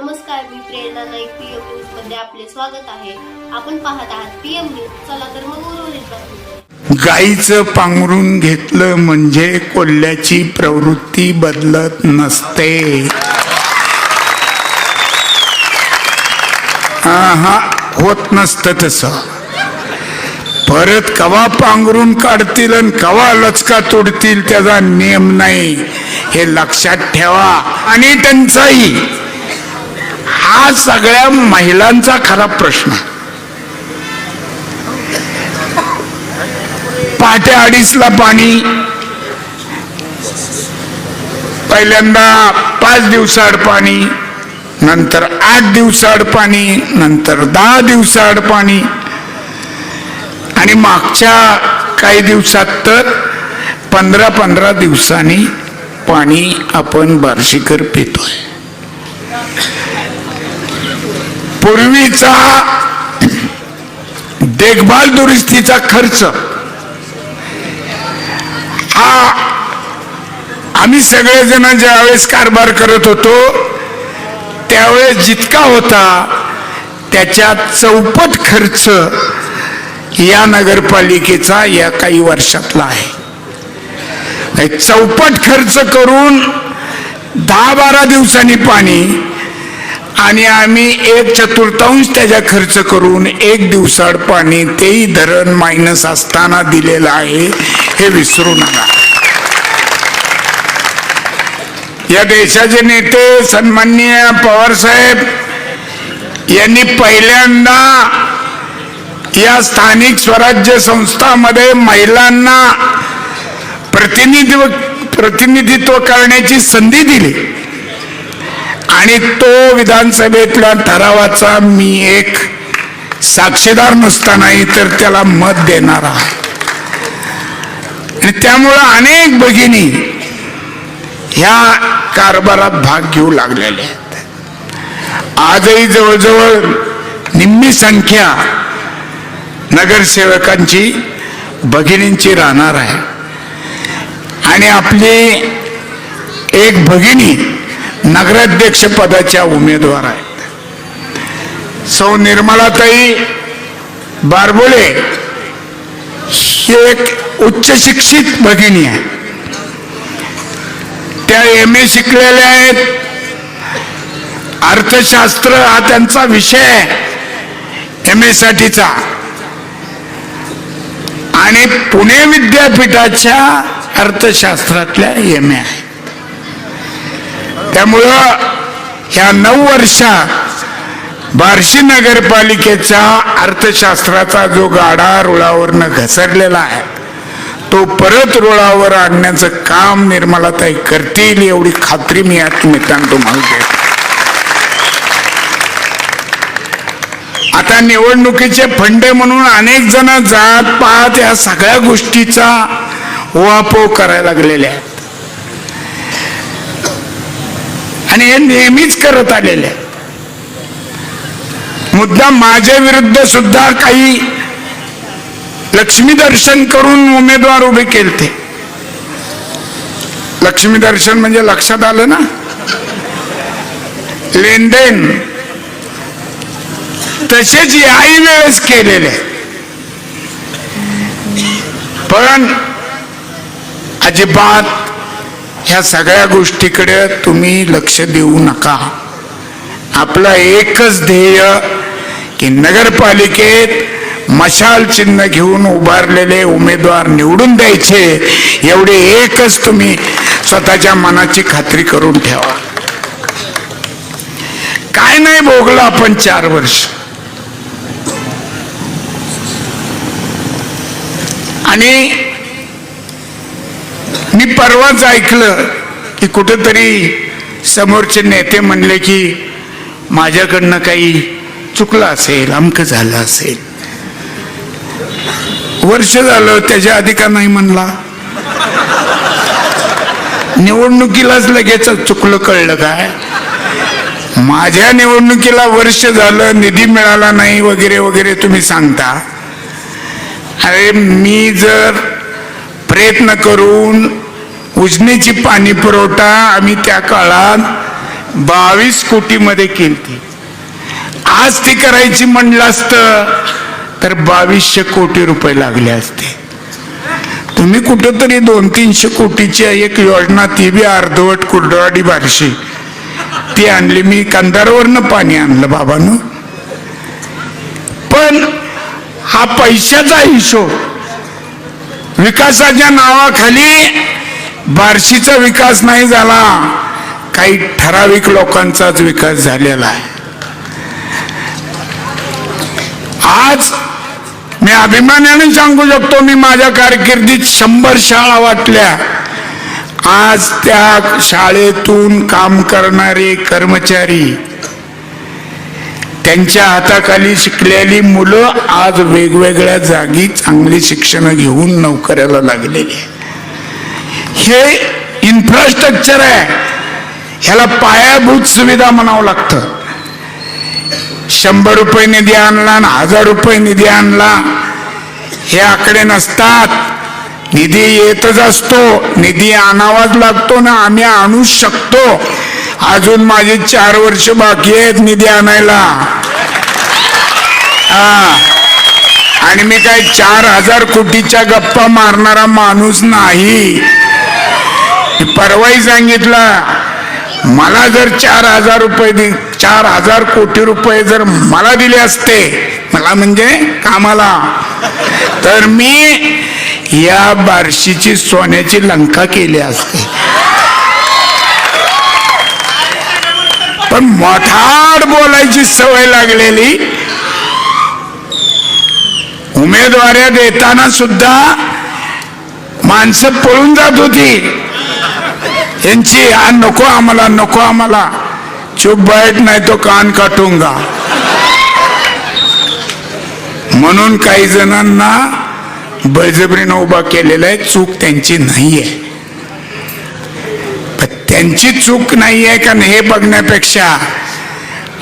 नमस्कार मी प्रेरणा नाईक पीएम न्यूजमध्ये आपले स्वागत आहे. आपण पाहत आहात पीएम न्यूज चला तर मग उर्वरित गाईचं पांघरून घेतलं म्हणजे कोल्ह्याची प्रवृत्ती बदलत नसते. हा होत नसतं तसं. परत कवा पांघरून काढतील आणि कवा लचका तोडतील त्याचा नियम नाही. हे लक्षात ठेवा. आणि टंचाई. हा सगळ्या महिलांचा खरा प्रश्न. आहे. पहाटे अडीचला पाणी. पहिल्यांदा पाच दिवसाआड पाणी नंतर आठ दिवसाआड पाणी नंतर दहा दिवसाआड पाणी. आणि मागच्या काही दिवसात तर पंधरा पंधरा दिवसांनी पाणी आपण बार्शीकर पितोय. पूर्वीचा देखभाल दुरुस्तीचा खर्च. हा आम्ही सगळेजण ज्यावेळेस कारभार करत होतो त्यावेळेस जितका होता त्याच्या चौपट खर्च या नगरपालिकेचा या काही वर्षातला आहे. म्हणजे चौपट खर्च करून दहा बारा दिवसांनी पाणी आणि आम्ही एक चतुर्थांश त्याचा खर्च करून एक दिवसाड पाणी तेही धरण मायनस असताना दिलेलं आहे हे विसरू नका. या देशाचे नेते सन्माननीय पवार साहेब यांनी पहिल्यांदा या स्थानिक स्वराज्य संस्थामध्ये महिलांना प्रतिनिधित्व प्रतिनिधित्व करण्याची संधी दिली. आणि तो विधानसभेतल्या ठरावाचा मी एक साक्षीदार नसतानाही तर त्याला मत देणार आहे. आणि त्यामुळं अनेक भगिनी ह्या कारभारात भाग घेऊ लागलेले आहेत. आजही जवळजवळ निम्मी संख्या नगरसेवकांची भगिनींची राहणार आहे. आणि आपली एक भगिनी नगराध्यक्ष पदाच्या उमेदवार आहेत. सौ निर्मलाताई बारबोळे ही एक उच्च शिक्षित भगिनी आहे. त्या एम ए शिकलेल्या आहेत. अर्थशास्त्र हा त्यांचा विषय आहे. एम ए साठीचा. आणि पुणे विद्यापीठाच्या अर्थशास्त्रातल्या एम ए आहेत. त्यामुळं ह्या नऊ वर्षा बार्शी नगरपालिकेचा अर्थशास्त्राचा जो गाडा रुळावरनं घसरलेला आहे तो परत रुळावर आणण्याचं काम निर्मलाताई करतील एवढी खात्री मी यात मित्रांनो तुम्हाला आता निवडणुकीचे फंडे म्हणून अनेक जण जात पात या सगळ्या गोष्टीचा वापो करायला लागलेल्या आहेत. आणि हे नेहमीच करत आलेले. मुद्दा माझ्या विरुद्ध सुद्धा काही लक्ष्मी दर्शन करून उमेदवार उभे केलते. लक्ष्मी दर्शन म्हणजे लक्षात आलं ना? लेनदेन. तसेच याही वेळेस केलेले. पण अजिबात ह्या सगळ्या गोष्टीकडे तुम्ही लक्ष देऊ नका. आपलं एकच ध्येय की नगरपालिकेत मशाल चिन्ह घेऊन उभारलेले उमेदवार निवडून द्यायचे एवढे एकच तुम्ही स्वतःच्या मनाची खात्री करून ठेवा. काय नाही भोगलं आपण चार वर्ष. आणि मी परवाच ऐकलं की कुठेतरी समोरचे नेते म्हणले की माझ्याकडनं काही चुकलं असेल अमक झालं असेल. वर्ष झालं त्याच्या आधी का नाही म्हणला. निवडणुकीलाच लगेच चुकलं कळलं काय? माझ्या निवडणुकीला वर्ष झालं निधी मिळाला नाही वगैरे वगैरे तुम्ही सांगता. अरे मी जर प्रयत्न करून उजनीची पाणी पुरवठा आम्ही त्या काळात बावीस कोटीमध्ये केली आज ती करायची म्हणलं असतं तर बावीसशे कोटी रुपये लागले असते. तुम्ही कुठंतरी दोन तीनशे कोटीची एक योजना ती बी अर्धवट कुर्डवाडी बारशी. ती आणली मी कंदारवरनं पाणी आणलं बाबानं. पण हा पैशाचा हिशोब विकासाच्या नावाखाली बार्शीचा विकास नाही झाला. काही ठराविक लोकांचाच विकास झालेला आहे. आज मी अभिमानाने सांगू शकतो मी माझ्या कारकिर्दीत शंभर शाळा वाटल्या. आज त्या शाळेतून काम करणारे कर्मचारी त्यांच्या हाताखाली शिकलेली मुलं आज वेगवेगळ्या जागी चांगली शिक्षण घेऊन नोकऱ्याला लागलेली हे इन्फ्रास्ट्रक्चर आहे. ह्याला पायाभूत सुविधा म्हणावं लागतं. शंभर रुपये निधी आणला आणि हजार रुपये निधी आणला. हे आकडे नसतात. निधी येतच असतो. निधी आणावाच लागतो ना आम्ही आणू शकतो. अजून माझे चार वर्ष बाकी आहेत निधी आणायला. हा. आणि मी काय चार हजार कोटीच्या गप्पा मारणारा माणूस नाही. परवाही सांगितलं मला जर चार हजार रुपये दि चार हजार कोटी रुपये जर मला दिले असते मला म्हणजे कामाला. तर मी या बार्शीची सोन्याची लंका केली असते. पण मोठाड बोलायची सवय लागलेली. उमेदवाऱ्या देताना सुद्धा माणसं पळून जात होती. यांची हा नको आम्हाला नको आम्हाला. चुप बैठ नाही तो कान काटूंगा. म्हणून काही जणांना बळजबरीनं उभा केलेला आहे. चूक त्यांची नाहीये. त्यांची चूक नाही आहे का नाही हे बघण्यापेक्षा?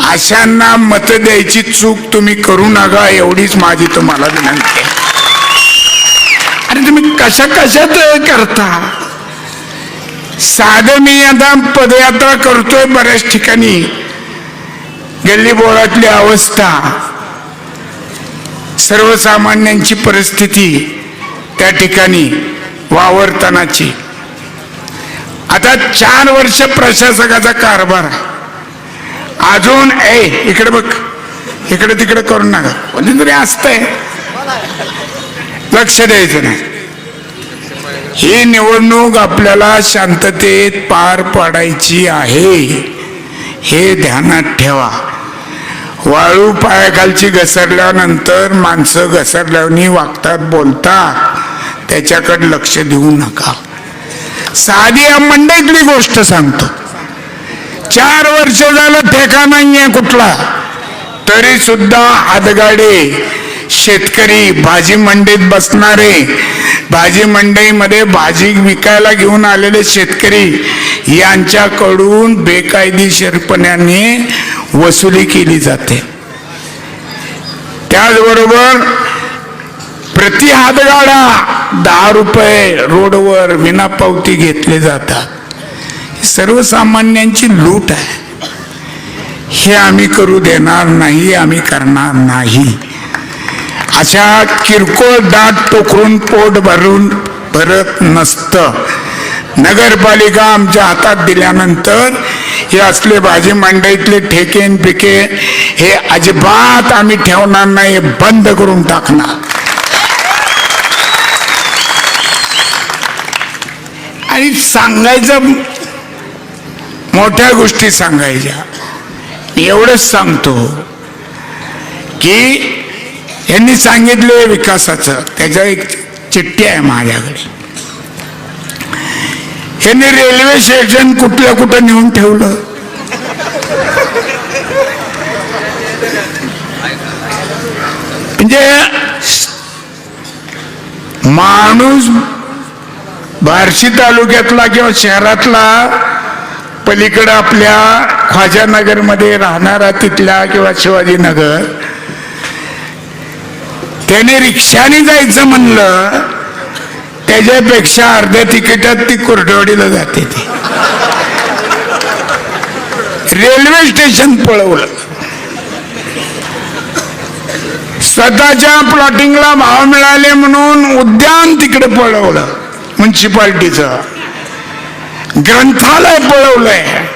अशांना मत द्यायची चूक तुम्ही करू नका एवढीच माझी तुम्हाला विनंती आहे. आणि तुम्ही कशा कशात करता? साधं मी आता पदयात्रा करतोय बऱ्याच ठिकाणी. गल्ली बोळातली अवस्था. सर्वसामान्यांची परिस्थिती त्या ठिकाणी वावरतानाची. आता चार वर्ष प्रशासकाचा कारभार अजून ए इकडे बघ. इकडे तिकडे करू नका. कोणीतरी असतंय. लक्ष द्यायचं नाही. ही निवडणूक आपल्याला शांततेत पार पाडायची आहे. हे ध्यानात ठेवा. वाळू पायाखालची घसरल्यानंतर माणसं घसरल्याने वागतात बोलतात. त्याच्याकडे लक्ष देऊ नका. साधी या मंडईतली गोष्ट सांगतो. चार वर्ष झालं ठेका नाहीये कुठला. तरी सुद्धा आदगाडे शेतकरी भाजी मंडईत बसणारे भाजी मंडईमध्ये भाजी विकायला घेऊन आलेले शेतकरी यांच्याकडून बेकायदेशीरपणाने वसुली केली जाते. त्याचबरोबर प्रति हातगाडा दहा रुपये रोडवर विनापावती घेतले जातात. सर्वसामान्यांची लूट आहे. हे आम्ही करू देणार नाही आम्ही करणार नाही. अशा किरकोळ दाट टोकरून पोट भरून भरत नसतं. नगरपालिका आमच्या हातात दिल्यानंतर हे असले भाजी मंडईतले ठेकेन पिके हे अजिबात आम्ही ठेवणार नाही बंद करून टाकणार. आणि सांगायचं मोठ्या गोष्टी सांगायच्या. एवढंच सांगतो की यांनी सांगितलं विकासाचं. त्याच्या एक चिठ्ठी आहे माझ्याकडे. यांनी रेल्वे स्टेशन कुठल्या कुठं नेऊन ठेवलं? म्हणजे माणूस बार्शी तालुक्यातला किंवा शहरातला पलीकडं आपल्या ख्वाजा राहणारा तिथल्या किंवा शिवाजीनगर त्याने रिक्षाने जायचं म्हणलं त्याच्यापेक्षा अर्ध्या तिकिटात ती कोरडवाडीला जाते ती. रेल्वे स्टेशन पळवलं. स्वतःच्या प्लॉटिंगला भाव मिळाले म्हणून उद्यान तिकडे पळवलं. म्युन्सिपाल्टीचं ग्रंथालय पळवलंय.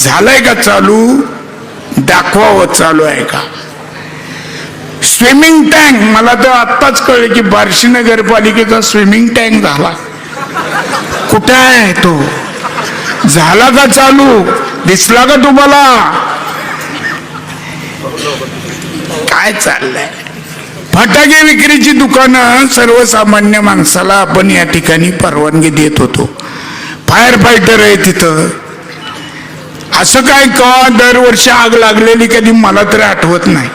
झालंय का चालू? दाखवावं चालू आहे का? स्विमिंग टँक मला तर आत्ताच कळलं की बार्शी नगरपालिकेचा स्विमिंग टँक झाला. कुठे आहे तो? झाला का चालू? दिसला का तुम्हाला? काय चाललंय? फटाके विक्रीची दुकानं सर्वसामान्य माणसाला आपण या ठिकाणी परवानगी देत होतो. फायर फायटर आहे तिथं. असं काय का दरवर्षी आग लागलेली कधी मला तरी आठवत नाही.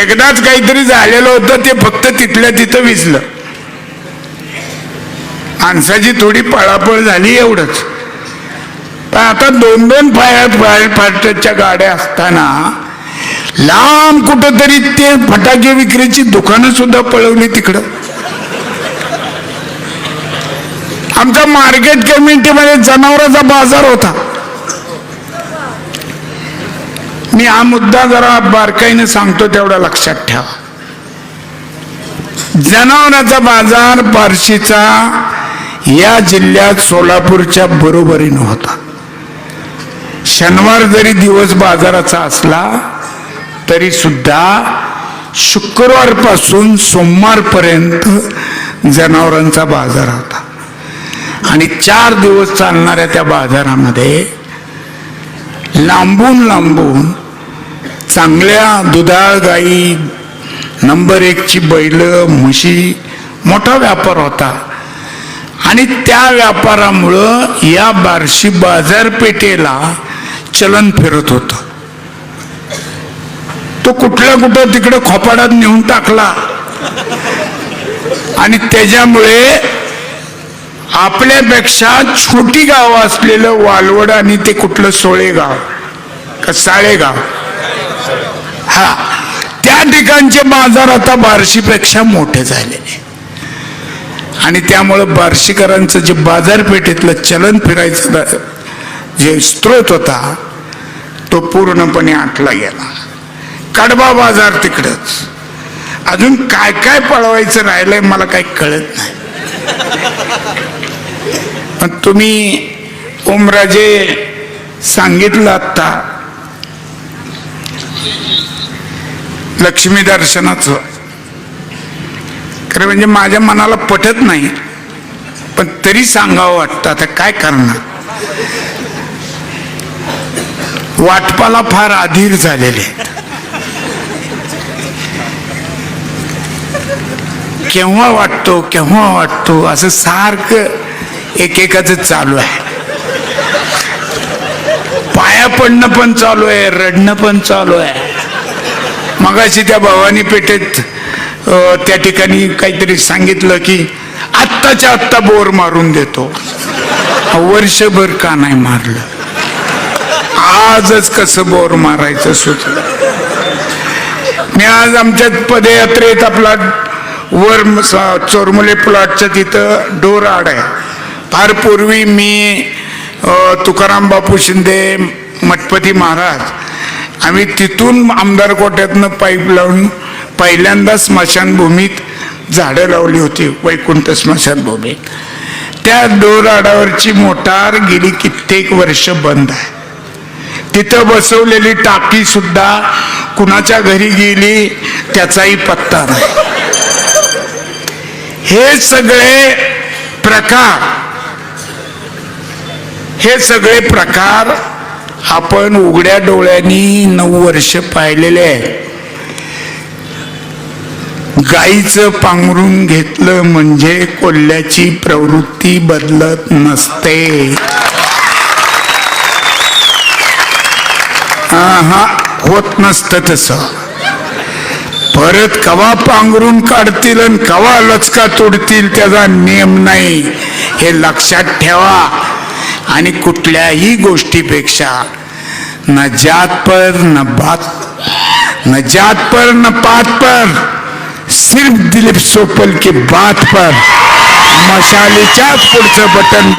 एकदाच काहीतरी झालेलं होतं ते फक्त तिथल्या तिथं विजलं. माणसाची थोडी पळापळ झाली एवढंच. पण आता दोन दोन फायर फायर फायटरच्या गाड्या असताना लांब कुठंतरी ते फटाके विक्रीची दुकानं सुद्धा पळवली तिकडं. आमच्या मार्केट कमिटीमध्ये जनावरांचा बाजार होता. मी हा मुद्दा जरा बारकाईने सांगतो तेवढा लक्षात ठेवा. जनावरांचा बाजार बार्शीचा या जिल्ह्यात सोलापूरच्या बरोबरीनं होता. शनिवार जरी दिवस बाजाराचा असला तरी सुद्धा शुक्रवारपासून सोमवारपर्यंत जनावरांचा बाजार होता. आणि चार दिवस चालणाऱ्या त्या बाजारामध्ये लांबून लांबून चांगल्या दुधाळ गाई नंबर एकची बैल म्हशी मोठा व्यापार होता. आणि त्या व्यापारामुळं या बार्शी बाजारपेठेला चलन फिरत होतं. तो कुठल्या कुठं तिकडे खोपाडात नेऊन टाकला. आणि त्याच्यामुळे आपल्यापेक्षा छोटी गाव असलेलं वालवड आणि ते कुठलं सोळेगाव का साळेगाव. हा त्या ठिकाणचे बाजार आता बार्शीपेक्षा मोठे झालेले. आणि त्यामुळं बार्शीकरांचं जे बाजारपेठेतलं चलन फिरायचं जे स्रोत होता तो पूर्णपणे आटला गेला. कडबा बाजार तिकडच. अजून काय काय पळवायचं राहिलंय मला काही कळत नाही. पण तुम्ही ओमराजे सांगितलं आता लक्ष्मी दर्शनाचं. खरं म्हणजे माझ्या मनाला पटत नाही. पण तरी सांगावं वाटतं आता काय करणार? वाटपाला फार अधीर झालेले केव्हा वाटतो केव्हा वाटतो असं सारखं एकेकाच चालू आहे. पाया पडणं पण चालू आहे रडणं पण चालू आहे. मगाशी त्या भवानी पेठेत अं, त्या ठिकाणी काहीतरी सांगितलं की आत्ताच्या आत्ता बोर मारून देतो. वर्षभर का नाही मारलं? आजच कसं बोर मारायचं सुचलं? मी आज आमच्या पदयात्रेत आपला वर स- चोरमुले प्लॉटच्या तिथं डोर आड आहे. फार पूर्वी मी तुकाराम बापू शिंदे मठपती महाराज आम्ही तिथून आमदार कोट्यातनं पाईप लावून पहिल्यांदा स्मशानभूमीत झाडं लावली होती वैकुंठ स्मशानभूमीत. त्या डोर आडावरची मोटार गेली कित्येक वर्ष बंद आहे. तिथं बसवलेली टाकी सुद्धा कुणाच्या घरी गेली त्याचाही पत्ता नाही. हे सगळे प्रकार हे सगळे प्रकार आपण उघड्या डोळ्यांनी नऊ वर्ष पाहिलेले आहे. गाईचं पांघरून घेतलं म्हणजे कोल्ह्याची प्रवृत्ती बदलत नसते. हा होत नसतं तसं. परत कवा पांघरून काढतील आणि कवा लचका तोडतील त्याचा नियम नाही. हे लक्षात ठेवा. आणि कुठल्याही गोष्टीपेक्षा न जात पर न बात न जात पर न पात पर सिर्फ दिलीप सोपल की बात पर मशालीच्याच पुढचं बटन